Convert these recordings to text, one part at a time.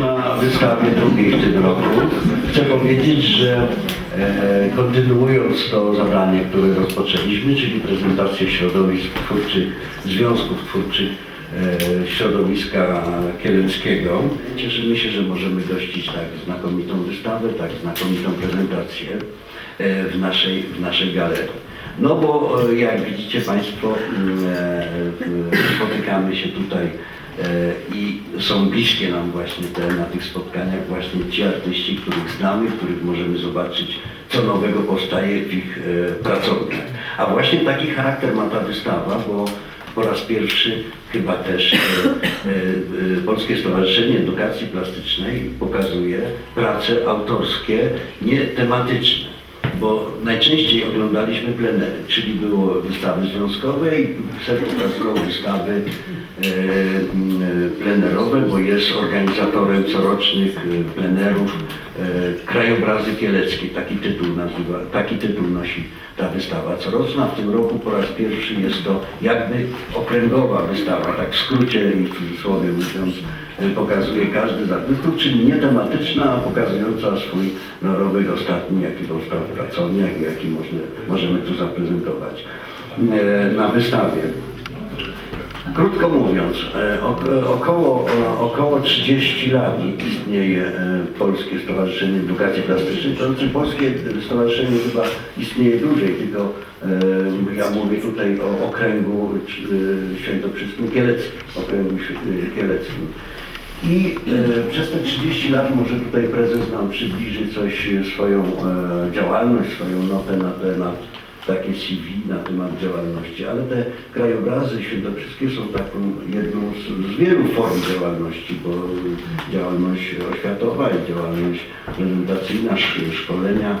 Na wystawie drugiej w tym roku. Chcę powiedzieć, że e, kontynuując to zadanie, które rozpoczęliśmy, czyli prezentację środowisk twórczych, związków twórczych e, środowiska kieleckiego, cieszymy się, że możemy gościć tak znakomitą wystawę, tak znakomitą prezentację e, w naszej, w naszej galerii. No bo e, jak widzicie Państwo, mm, e, spotykamy się tutaj i są bliskie nam właśnie te, na tych spotkaniach właśnie ci artyści, których znamy, których możemy zobaczyć, co nowego powstaje w ich e, pracowniach. A właśnie taki charakter ma ta wystawa, bo po raz pierwszy chyba też e, e, e, Polskie Stowarzyszenie Edukacji Plastycznej pokazuje prace autorskie, nie tematyczne bo najczęściej oglądaliśmy plenery, czyli było wystawy związkowe i SEP pokazywał wystawy e, e, plenerowe, bo jest organizatorem corocznych e, plenerów e, Krajobrazy Kieleckie, taki tytuł, nazywa, taki tytuł nosi ta wystawa coroczna. W tym roku po raz pierwszy jest to jakby okręgowa wystawa, tak w skrócie i w cudzysłowie mówiąc, e, pokazuje każdy z artystów, czyli nie tematyczna, a pokazująca swój dorobek ostatni, jaki powstał w jaki można, możemy tu zaprezentować e, na wystawie. Krótko mówiąc, e, ok- około, e, około 30 lat istnieje e, Polskie Stowarzyszenie Edukacji Plastycznej. To znaczy Polskie Stowarzyszenie chyba istnieje dłużej, tylko ja mówię tutaj o okręgu świętokrzyskim kieleckim, okręgu kieleckim. I przez te 30 lat może tutaj prezes nam przybliży coś, swoją działalność, swoją notę na temat takie CV na temat działalności, ale te krajobrazy świętokrzyskie są taką jedną z, z wielu form działalności, bo działalność oświatowa i działalność prezentacyjna, sz- szkolenia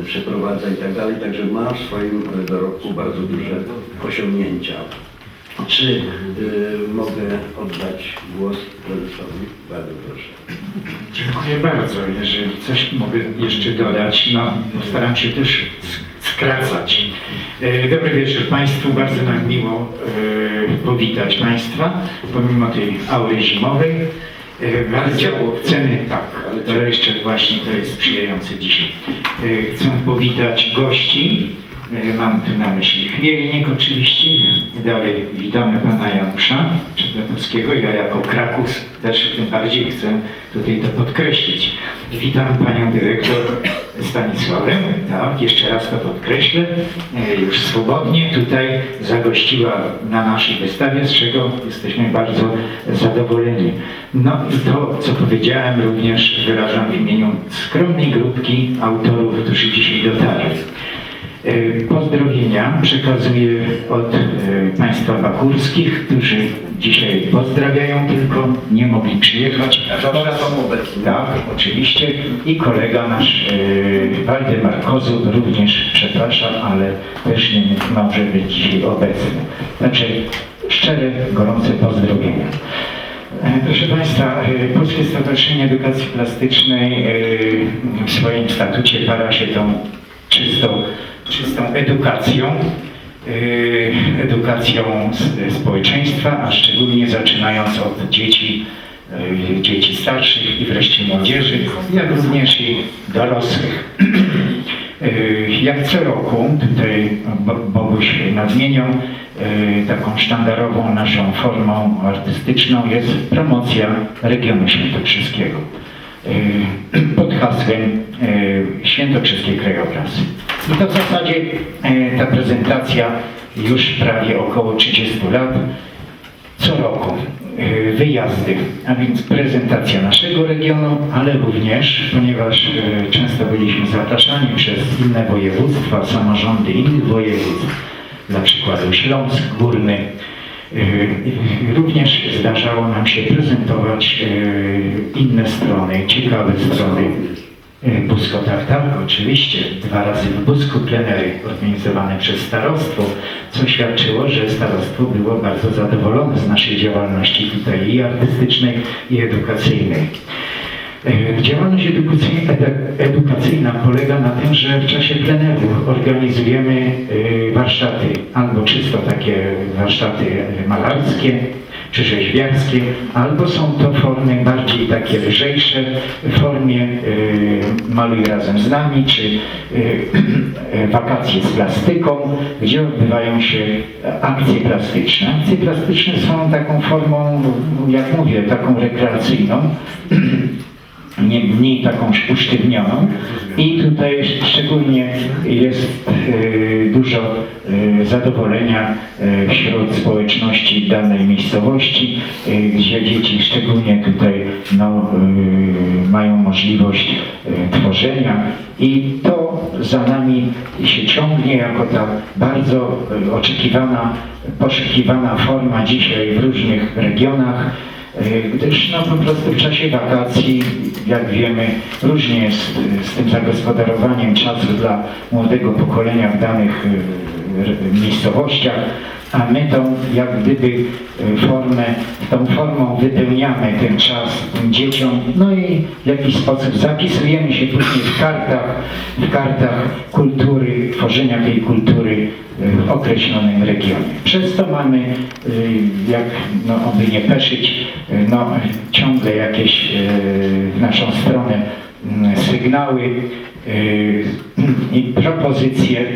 e, przeprowadza i tak dalej, także ma w swoim dorobku bardzo duże osiągnięcia. Czy y, mogę oddać głos prezesowi? Bardzo proszę. Dziękuję bardzo. Jeżeli coś mogę jeszcze dodać, no postaram się też skracać. E, Dobry wieczór Państwu. Bardzo nam miło e, powitać Państwa, pomimo tej aury zimowej. E, Bardzo chcemy, tak, to jeszcze właśnie to jest sprzyjające dzisiaj. E, Chcę powitać gości. E, Mam tu na myśli Chmielnik oczywiście. Dalej witamy pana Janusza Czerwotowskiego. Ja jako Krakus też tym bardziej chcę tutaj to podkreślić. Witam panią dyrektor. Tak, jeszcze raz to podkreślę. E, Już swobodnie tutaj zagościła na naszej wystawie, z czego jesteśmy bardzo zadowoleni. No i to, co powiedziałem, również wyrażam w imieniu skromnej grupki autorów, którzy dzisiaj dotarli. E, Pozdrowienia przekazuję od e, Państwa Bakurskich, którzy dzisiaj pozdrawiają, tylko nie mogli przyjechać. Zawsze są obecni. Tak, oczywiście. I kolega nasz e, Waldemar Kozub również przepraszam, ale też nie może być dzisiaj obecny. Także szczere, gorące pozdrowienia. E, Proszę Państwa, Polskie Stowarzyszenie Edukacji Plastycznej w swoim statucie para się tą czystą, czystą edukacją, e, edukacją społeczeństwa, a szczególnie zaczynając od dzieci, e, dzieci starszych i wreszcie młodzieży, jak również i dorosłych. E, Jak co roku, tutaj Bo- Boguś nadmieniał, e, taką sztandarową naszą formą artystyczną jest promocja regionu świętokrzyskiego pod hasłem Świętokrzyskie Krajobrazy. I to w zasadzie e, ta prezentacja już prawie około 30 lat co roku e, wyjazdy, a więc prezentacja naszego regionu, ale również, ponieważ e, często byliśmy zapraszani przez inne województwa, samorządy innych województw, dla przykładu Śląsk Górny, również zdarzało nam się prezentować e, inne strony, ciekawe strony Busko tak, oczywiście. Dwa razy w Busku plenery organizowane przez starostwo, co świadczyło, że starostwo było bardzo zadowolone z naszej działalności tutaj i artystycznej, i edukacyjnej. E, Działalność edukacyjna, polega na tym, że w czasie plenerów organizujemy e, warsztaty, albo czysto takie warsztaty malarskie, czy rzeźbiarskie, albo są to formy bardziej takie lżejsze, w formie y, Maluj razem z nami, czy wakacje z plastyką, gdzie odbywają się akcje plastyczne. Akcje plastyczne są taką formą, jak mówię, taką rekreacyjną, nie mniej taką usztywnioną i tutaj szczególnie jest e, dużo e, zadowolenia e, wśród społeczności danej miejscowości, e, gdzie dzieci szczególnie tutaj no, e, mają możliwość e, tworzenia i to za nami się ciągnie jako ta bardzo e, oczekiwana, poszukiwana forma dzisiaj w różnych regionach. Y, Gdyż no, po prostu w czasie wakacji, jak wiemy, różnie jest y, z tym zagospodarowaniem czasu dla młodego pokolenia w danych r- miejscowościach, a my tą jak gdyby y, formę, tą formą wypełniamy ten czas tym dzieciom, no i w jakiś sposób zapisujemy się później w kartach, w kartach kultury, tworzenia tej kultury y, w określonym regionie. Przez to mamy, y, jak no, aby nie peszyć, no, ciągle jakieś w naszą stronę mm, sygnały i propozycje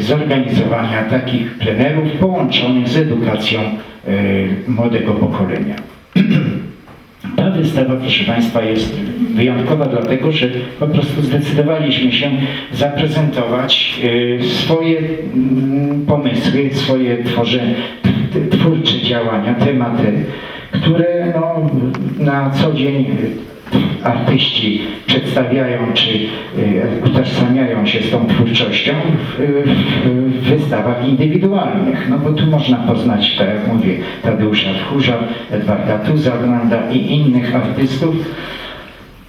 zorganizowania takich plenerów połączonych z edukacją y, młodego pokolenia. Ta wystawa, proszę Państwa, jest wyjątkowa dlatego, że po prostu zdecydowaliśmy się zaprezentować e, swoje mm, pomysły, swoje tworze, twórcze działania, tematy, które no, na co dzień artyści przedstawiają czy e, utożsamiają się z tą twórczością w, w, wystawach indywidualnych. No bo tu można poznać, tak jak mówię, Tadeusza Tchórza, Edwarda Tuzaglanda i innych artystów.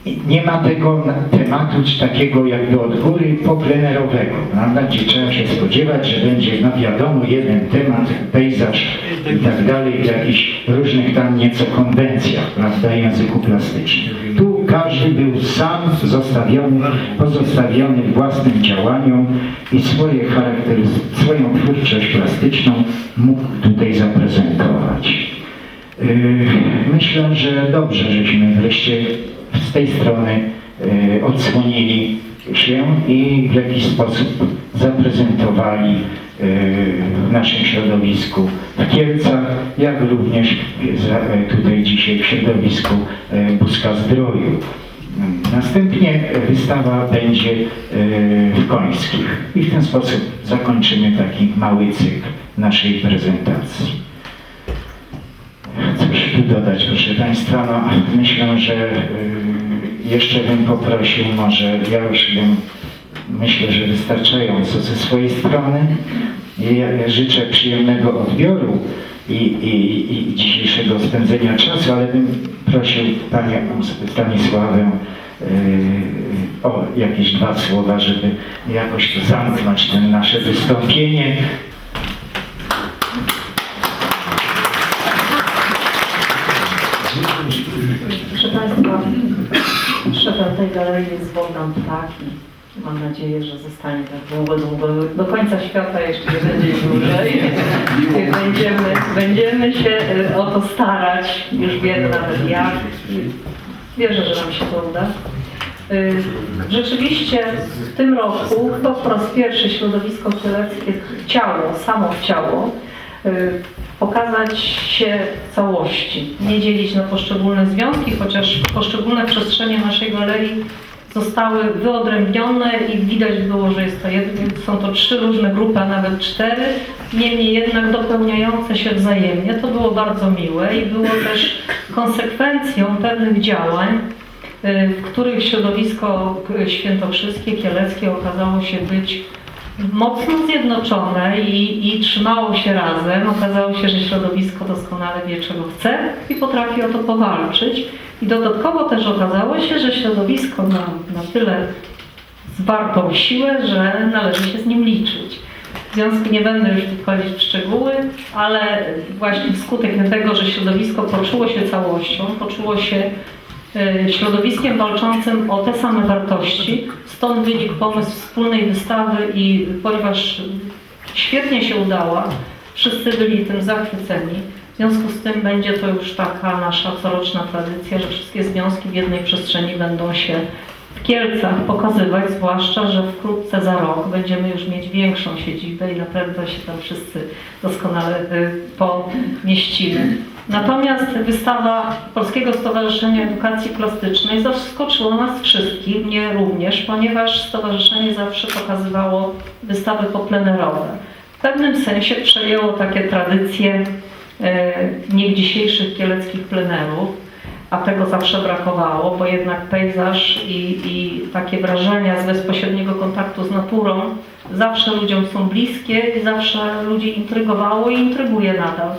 Nie ma tego tematu takiego jakby od góry poplenerowego, prawda? Gdzie trzeba się spodziewać, że będzie, no wiadomo, jeden temat, pejzaż i tak dalej, w jakichś różnych tam nieco konwencjach, prawda, języku plastycznym. Tu każdy był sam zostawiony, pozostawiony własnym działaniom i swoje swoją twórczość plastyczną mógł tutaj zaprezentować. Yy, Myślę, że dobrze, żeśmy wreszcie tej strony yy, odsłonili się i w jakiś sposób zaprezentowali yy, w naszym środowisku w Kielcach, jak również za- tutaj dzisiaj w środowisku Buska Zdroju. Następnie wystawa będzie w Końskich i w ten sposób zakończymy taki mały cykl naszej prezentacji. Cóż tu dodać, proszę Państwa, no, myślę, że y, jeszcze bym poprosił, może ja już bym, myślę, że wystarczająco ze swojej strony. Ja życzę przyjemnego odbioru i, i, i dzisiejszego spędzenia czasu, ale bym prosił Panią Stanisławę y, o jakieś dwa słowa, żeby jakoś zamknąć ten nasze wystąpienie. Proszę Państwa, galerii jest Bogdan Ptaki. Mam nadzieję, że zostanie tak długo, długo, do końca świata jeszcze nie będzie dłużej. Będziemy, będziemy się y, o to starać, już wiemy nawet jak. Wierzę, że nam się to uda. Y, Rzeczywiście w tym roku chyba po raz pierwszy środowisko kieleckie chciało, samo chciało pokazać się w całości, nie dzielić na poszczególne związki, chociaż poszczególne przestrzenie naszej galerii zostały wyodrębnione i widać było, że jest to są to trzy różne grupy, a nawet cztery, niemniej jednak dopełniające się wzajemnie. To było bardzo miłe i było też konsekwencją pewnych działań, y, w których środowisko k- świętokrzyskie, kieleckie okazało się być mocno zjednoczone i, i trzymało się razem. Okazało się, że środowisko doskonale wie, czego chce i potrafi o to powalczyć. I dodatkowo też okazało się, że środowisko ma na tyle zwartą siłę, że należy się z nim liczyć. W związku nie będę już tu wchodzić w szczegóły, ale właśnie wskutek tego, że środowisko poczuło się całością, poczuło się środowiskiem walczącym o te same wartości. Stąd wynikł pomysł wspólnej wystawy i ponieważ świetnie się udała, wszyscy byli tym zachwyceni, W związku z tym będzie to już taka nasza coroczna tradycja, że wszystkie związki w jednej przestrzeni będą się w Kielcach pokazywać, zwłaszcza, że wkrótce za rok będziemy już mieć większą siedzibę i naprawdę się tam wszyscy doskonale y, pomieścimy. Natomiast wystawa Polskiego Stowarzyszenia Edukacji Plastycznej zaskoczyła nas wszystkich, mnie również, ponieważ stowarzyszenie zawsze pokazywało wystawy poplenerowe. W pewnym sensie przejęło takie tradycje e, niegdziesiejszych kieleckich plenerów, a tego zawsze brakowało, bo jednak pejzaż i, i takie wrażenia z bezpośredniego kontaktu z naturą zawsze ludziom są bliskie i zawsze ludzi intrygowało i intryguje nadal.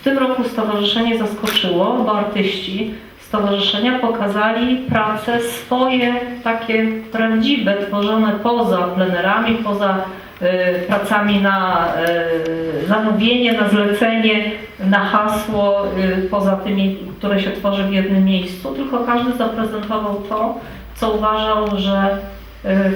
W tym roku stowarzyszenie zaskoczyło, bo artyści stowarzyszenia pokazali prace swoje, takie prawdziwe, tworzone poza plenerami, poza e, pracami na e, zamówienie, na zlecenie, na hasło, e, poza tymi, które się tworzy w jednym miejscu, tylko każdy zaprezentował to, co uważał, że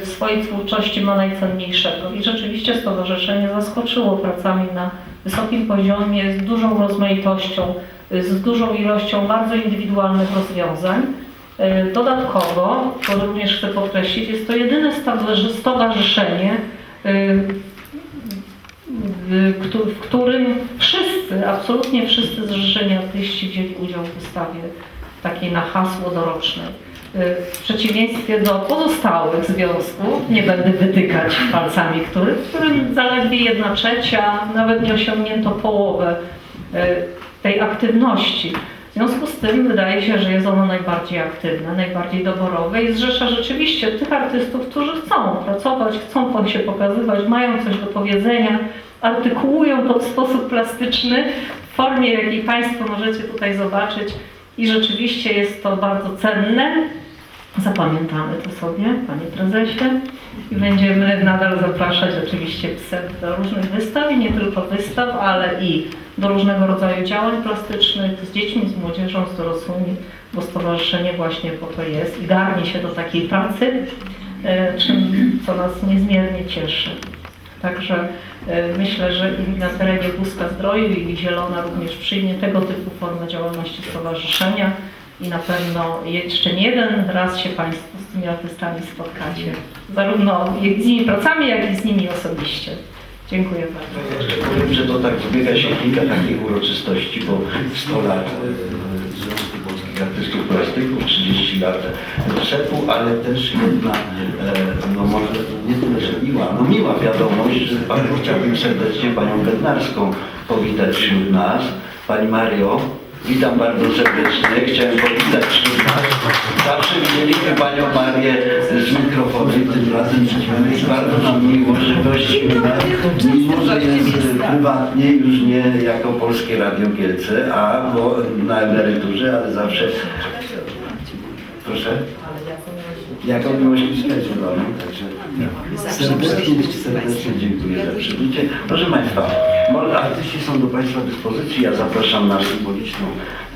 w swojej twórczości ma najcenniejszego. I rzeczywiście stowarzyszenie zaskoczyło pracami na wysokim poziomie, z dużą rozmaitością, z dużą ilością bardzo indywidualnych rozwiązań. E, Dodatkowo, to również chcę podkreślić, jest to jedyne stowarzy- stowarzyszenie, e, w którym wszyscy, absolutnie wszyscy zrzeszeni artyści wzięli udział w wystawie takiej na hasło dorocznej. Y, W przeciwieństwie do pozostałych związków, nie będę wytykać palcami, których, w którym zaledwie jedna trzecia, nawet nie osiągnięto połowę y, tej aktywności. W związku z tym wydaje się, że jest ono najbardziej aktywne, najbardziej doborowe i zrzesza rzeczywiście tych artystów, którzy chcą pracować, chcą się pokazywać, mają coś do powiedzenia, artykułują to w sposób plastyczny, w formie, jakiej Państwo możecie tutaj zobaczyć i rzeczywiście jest to bardzo cenne. Zapamiętamy to sobie, Panie Prezesie, i będziemy nadal zapraszać oczywiście PSEP do różnych wystaw i nie tylko wystaw, ale i do różnego rodzaju działań plastycznych z dziećmi, z młodzieżą, z dorosłymi, bo stowarzyszenie właśnie po to jest i garnie się do takiej pracy, e, czym, co nas niezmiernie cieszy. Także e, myślę, że i na terenie Buzka Zdroju i Zielona również przyjmie tego typu formę działalności stowarzyszenia i na pewno jeszcze nie jeden raz się Państwo z tymi artystami spotkacie. Zarówno z nimi pracami, jak i z nimi osobiście. Dziękuję bardzo. Jeszcze powiem, że to tak zbiega się kilka takich uroczystości, bo 100 lat e, Związku Polskich Artystów Plastyków, 30 lat przepu, ale też jedna, e, no może nie tyle, że miła, no miła wiadomość, że bardzo chciałbym serdecznie Panią Bednarską powitać wśród nas. Pani Mario, witam bardzo serdecznie, chciałem powitać wśród nas. Zawsze widzieliśmy Panią Marię z mikrofonem, tym razem widzimy i bardzo nam miło, że gościmy nas, mimo że jest prywatnie, już nie jako Polskie Radio Kielce, a bo na emeryturze, ale zawsze... Proszę? Jako miłośniczkę zieloną, także serdecznie, serdecznie dziękuję za przybycie. Proszę Państwa, artyści są do Państwa dyspozycji. Ja zapraszam na symboliczną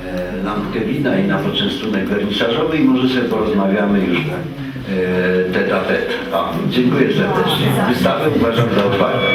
e, lampkę wina i na poczęstunek wernisażowy i może sobie porozmawiamy już e, tet a tet. O, dziękuję serdecznie. Wystawę uważam za otwartą.